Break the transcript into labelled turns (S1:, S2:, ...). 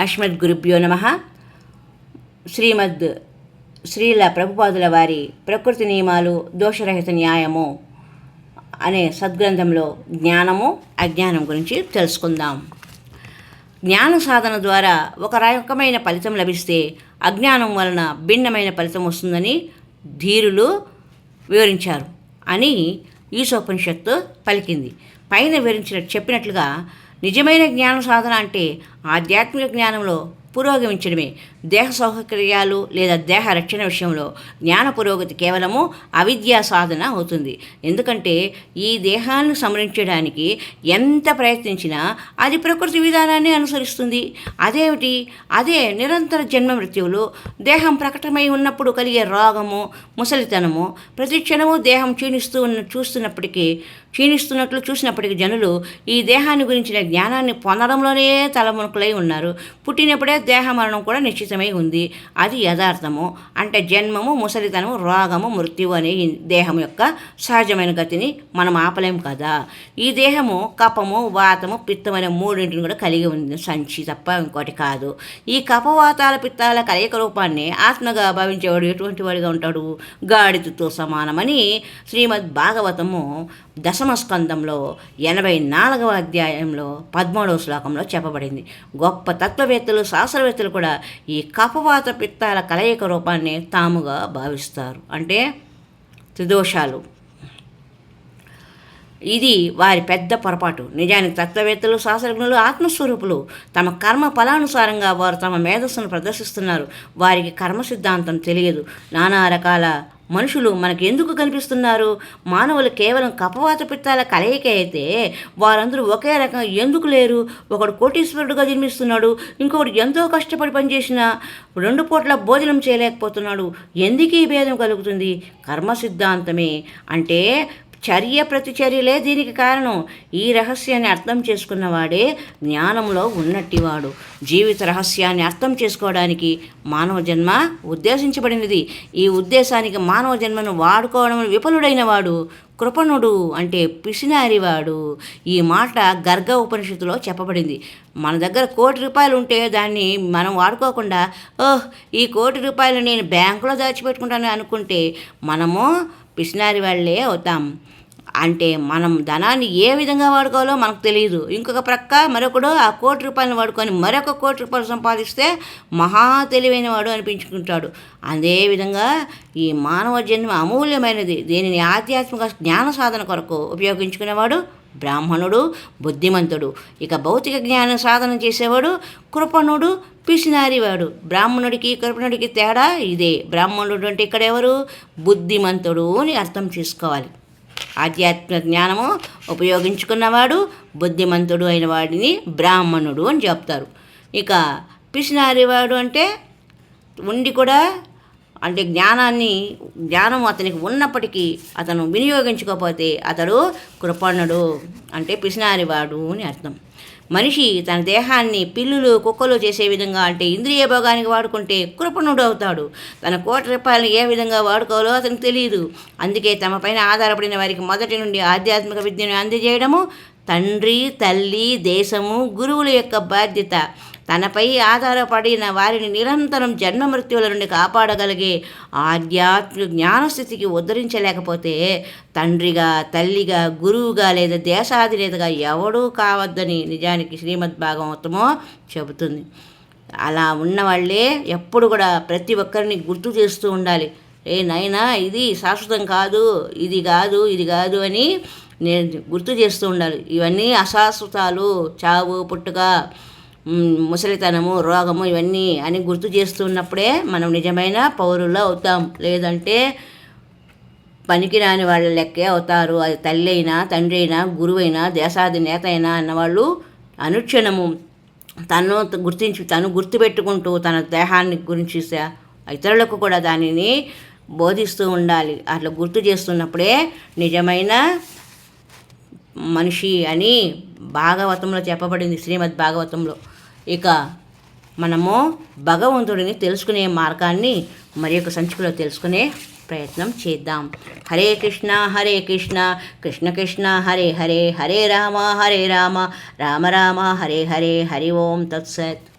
S1: అస్మద్ గురుభ్యో నమ. శ్రీమద్ శ్రీల ప్రభుపాదుల వారి ప్రకృతి నియమాలు దోషరహిత న్యాయము అనే సద్గ్రంథంలో జ్ఞానము అజ్ఞానం గురించి తెలుసుకుందాం. జ్ఞాన సాధన ద్వారా ఒక రకమైన ఫలితం లభిస్తే అజ్ఞానం వలన భిన్నమైన ఫలితం వస్తుందని ధీరులు వివరించారు అని ఈశోపనిషత్తు పలికింది. పైన వివరించిన చెప్పినట్లుగా నిజమైన జ్ఞాన సాధన అంటే ఆధ్యాత్మిక జ్ఞానంలో పురోగమించడమే. దేహ సౌకర్యాలు లేదా దేహ రక్షణ విషయంలో జ్ఞాన పురోగతి కేవలము అవిద్యా సాధన అవుతుంది. ఎందుకంటే ఈ దేహాన్ని సంరక్షించడానికి ఎంత ప్రయత్నించినా అది ప్రకృతి విధానాన్ని అనుసరిస్తుంది. అదేమిటి? అదే నిరంతర జన్మ మృత్యువులు దేహం ప్రకటమై ఉన్నప్పుడు కలిగే రోగము ముసలితనము ప్రతి క్షణము దేహం క్షీణిస్తూ ఉన్న చూస్తున్నప్పటికీ క్షీణిస్తున్నట్లు చూసినప్పటికీ జనులు ఈ దేహాన్ని గురించిన జ్ఞానాన్ని పొందడంలోనే తలమునుకులై ఉన్నారు. పుట్టినప్పుడే దేహ మరణం కూడా నిశ్చిత నిశ్చితమై ఉంది. అది యథార్థము. అంటే జన్మము ముసలితనము రోగము మృత్యువు అనే దేహం యొక్క సహజమైన గతిని మనం ఆపలేం కదా. ఈ దేహము కపము వాతము పిత్తం అనే మూడింటిని కూడా కలిగి ఉంది. సంచి తప్ప ఇంకోటి కాదు. ఈ కపవాతాల పిత్తాల కలయిక రూపాన్ని ఆత్మగా భావించేవాడు ఎటువంటి వాడిగా ఉంటాడు? గాడిదతో సమానమని శ్రీమద్ భాగవతము దశమస్కందంలో ఎనభై నాలుగవ అధ్యాయంలో పద్మూడవ శ్లోకంలో చెప్పబడింది. గొప్ప తత్వవేత్తలు శాస్త్రవేత్తలు కూడా ఈ కపవాత పిత్తాల కలయిక రూపాన్ని తాముగా భావిస్తారు. అంటే త్రిదోషాలు. ఇది వారి పెద్ద పొరపాటు. నిజానికి తత్వవేత్తలు శాస్త్రజ్ఞులు ఆత్మస్వరూపులు తమ కర్మ ఫలానుసారంగా వారు తమ మేధస్సును ప్రదర్శిస్తున్నారు. వారికి కర్మ సిద్ధాంతం తెలియదు. నానా రకాల మనుషులు మనకెందుకు కనిపిస్తున్నారు? మానవులు కేవలం కపవాత పిత్తాల కలయిక అయితే వారందరూ ఒకే రకం ఎందుకు లేరు? ఒకడు కోటీశ్వరుడుగా జన్మిస్తున్నాడు ఇంకొకడు ఎంతో కష్టపడి పనిచేసిన రెండు పూట్ల భోజనం చేయలేకపోతున్నాడు. ఎందుకు ఈ భేదం కలుగుతుంది? కర్మ సిద్ధాంతమే అంటే చర్య ప్రతిచర్యలే దీనికి కారణం. ఈ రహస్యాన్ని అర్థం చేసుకున్నవాడే జ్ఞానంలో ఉన్నట్టివాడు. జీవిత రహస్యాన్ని అర్థం చేసుకోవడానికి మానవ జన్మ ఉద్దేశించబడినది. ఈ ఉద్దేశానికి మానవ జన్మను వాడుకోవడం విఫలుడైన వాడు కృపణుడు అంటే పిసినారివాడు. ఈ మాట గర్గ ఉపనిషత్తులో చెప్పబడింది. మన దగ్గర కోటి రూపాయలు ఉంటే దాన్ని మనం వాడుకోకుండా ఓహ్ ఈ కోటి రూపాయలు నేను బ్యాంకులో దాచిపెట్టుకుంటాను అనుకుంటే మనము పిసినారి వాళ్ళే అవుతాం. అంటే మనం ధనాన్ని ఏ విధంగా వాడుకోవాలో మనకు తెలియదు. ఇంకొక ప్రక్క మరొకడు ఆ కోటి రూపాయలను వాడుకొని మరొక కోటి రూపాయలు సంపాదిస్తే మహా తెలివైన వాడు అనిపించుకుంటాడు. అదేవిధంగా ఈ మానవ జన్మ అమూల్యమైనది. దీనిని ఆధ్యాత్మిక జ్ఞాన సాధన కొరకు ఉపయోగించుకునేవాడు బ్రాహ్మణుడు బుద్ధిమంతుడు. ఇక భౌతిక జ్ఞాన సాధన చేసేవాడు కృపణుడు పిసినారివాడు. బ్రాహ్మణుడికి కృపణుడికి తేడా ఇదే. బ్రాహ్మణుడు అంటే ఇక్కడ ఎవరు? బుద్ధిమంతుడు అని అర్థం చేసుకోవాలి. ఆధ్యాత్మిక జ్ఞానము ఉపయోగించుకున్నవాడు బుద్ధిమంతుడు అయిన వాడిని బ్రాహ్మణుడు అని చెప్తారు. ఇక పిసినారివాడు అంటే ఉండి కూడా అంటే జ్ఞానాన్ని జ్ఞానం అతనికి ఉన్నప్పటికీ అతను వినియోగించుకోకపోతే అతడు కృపణుడు అంటే పిసినారివాడు అని అర్థం. మనిషి తన దేహాన్ని పిల్లులు కుక్కలు చేసే విధంగా అంటే ఇంద్రియ భోగానికి వాడుకుంటే కృపణుడు అవుతాడు. తన కోటి రూపాయలను ఏ విధంగా వాడుకోవాలో అతనికి తెలియదు అందుకే తమపైన ఆధారపడిన వారికి మొదటి నుండి ఆధ్యాత్మిక విద్యను అందజేయడము తండ్రి తల్లి దేశము గురువుల యొక్క బాధ్యత. తనపై ఆధారపడిన వారిని నిరంతరం జన్మ మృత్యువుల నుండి కాపాడగలిగే ఆధ్యాత్మిక జ్ఞానస్థితికి ఉద్ధరించలేకపోతే తండ్రిగా తల్లిగా గురువుగా లేదా దేశాధినేతగా ఎవడూ కావద్దని నిజానికి శ్రీమద్ భాగవతమో చెబుతుంది. అలా ఉన్నవాళ్ళే ఎప్పుడు కూడా ప్రతి ఒక్కరిని గుర్తు చేస్తూ ఉండాలి. ఏ నైనా ఇది శాశ్వతం కాదు ఇది కాదు ఇది కాదు అని నేను గుర్తు చేస్తూ ఉండాలి. ఇవన్నీ అశాశ్వతాలు. చావు పుట్టుక ముసలితనము రోగము ఇవన్నీ అని గుర్తు చేస్తున్నప్పుడే మనం నిజమైన పౌరులు అవుతాం. లేదంటే పనికిరాని వాళ్ళ లెక్కే అవుతారు. అది తల్లి అయినా తండ్రి అయినా గురువైనా దేశాధినేత అయినా అన్నవాళ్ళు అనుక్షణము తను గుర్తించి తను గుర్తుపెట్టుకుంటూ తన దేహాన్ని గురించి ఇతరులకు కూడా దానిని బోధిస్తూ ఉండాలి. అట్లా గుర్తు చేస్తున్నప్పుడే నిజమైన మనిషి అని భాగవతంలో చెప్పబడింది శ్రీమద్ భాగవతంలో. ఇక మనము భగవంతుడిని తెలుసుకునే మార్గాన్ని మరి యొక్క సంచికలో తెలుసుకునే ప్రయత్నం చేద్దాం. హరే కృష్ణ హరే కృష్ణ కృష్ణ కృష్ణ హరే హరే హరే రామ హరే రామ రామ రామ హరే హరే హరి ఓం తత్సత్.